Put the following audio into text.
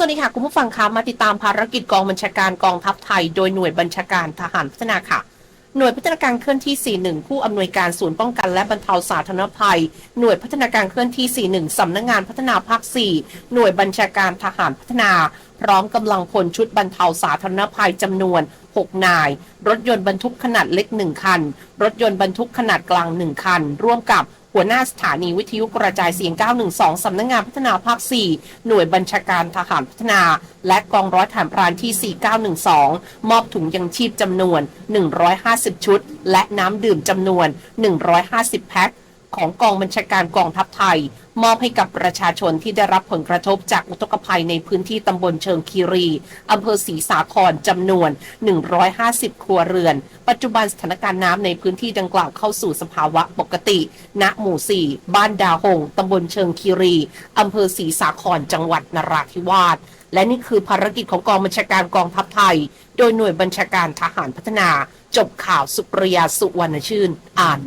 สวัสดีค่ะคุณผู้ฟังคะมาติดตามภารกิจกองบัญชาการกองทัพไทย โดยหน่วยบัญชาการทหารพัฒนาค่ะ หน่วยพัฒนาการเคลื่อนที่ 41 ผู้อำนวยการศูนย์ป้องกันและบรรเทาสาธารณภัย หน่วยพัฒนาการเคลื่อนที่ 41สำนักงานพัฒนาภาค 4 หน่วยบัญชาการทหารพัฒนา พร้อมกำลังพลชุดบรรเทาสาธารณภัยจำนวน 6 นาย รถยนต์บรรทุกขนาดเล็ก 1 คัน รถยนต์บรรทุกขนาดกลาง 1 คัน ร่วมกับ หัวหน้าสถานีวิทยุกระจายเสียง 912 สำนักงานพัฒนาภาค 4 หน่วยบัญชาการทหารพัฒนา และกองร้อยฐานพรานที่ 4912 มอบถุงยังชีพจำนวน 150 ชุด และน้ำดื่มจำนวน 150 แพ็ค ของกองบัญชาการกองทัพไทย มอบให้กับประชาชนที่ได้รับผลกระทบจากอุทกภัยในพื้นที่ตำบลเชิงคีรีอำเภอศรีสาครจำนวน 150 ครัวเรือน ปัจจุบันสถานการณ์น้ำในพื้นที่ดังกล่าวเข้าสู่สภาวะปกติ ณ หมู่ 4 บ้านดาหงตำบลเชิงคีรีอำเภอศรีสาครจังหวัดนราธิวาสและนี่คือภารกิจของกองบัญชาการกองทัพไทย โดยหน่วยบัญชาการทหารพัฒนา จบข่าวสุปริยาสุวรรณชื่น อ่าน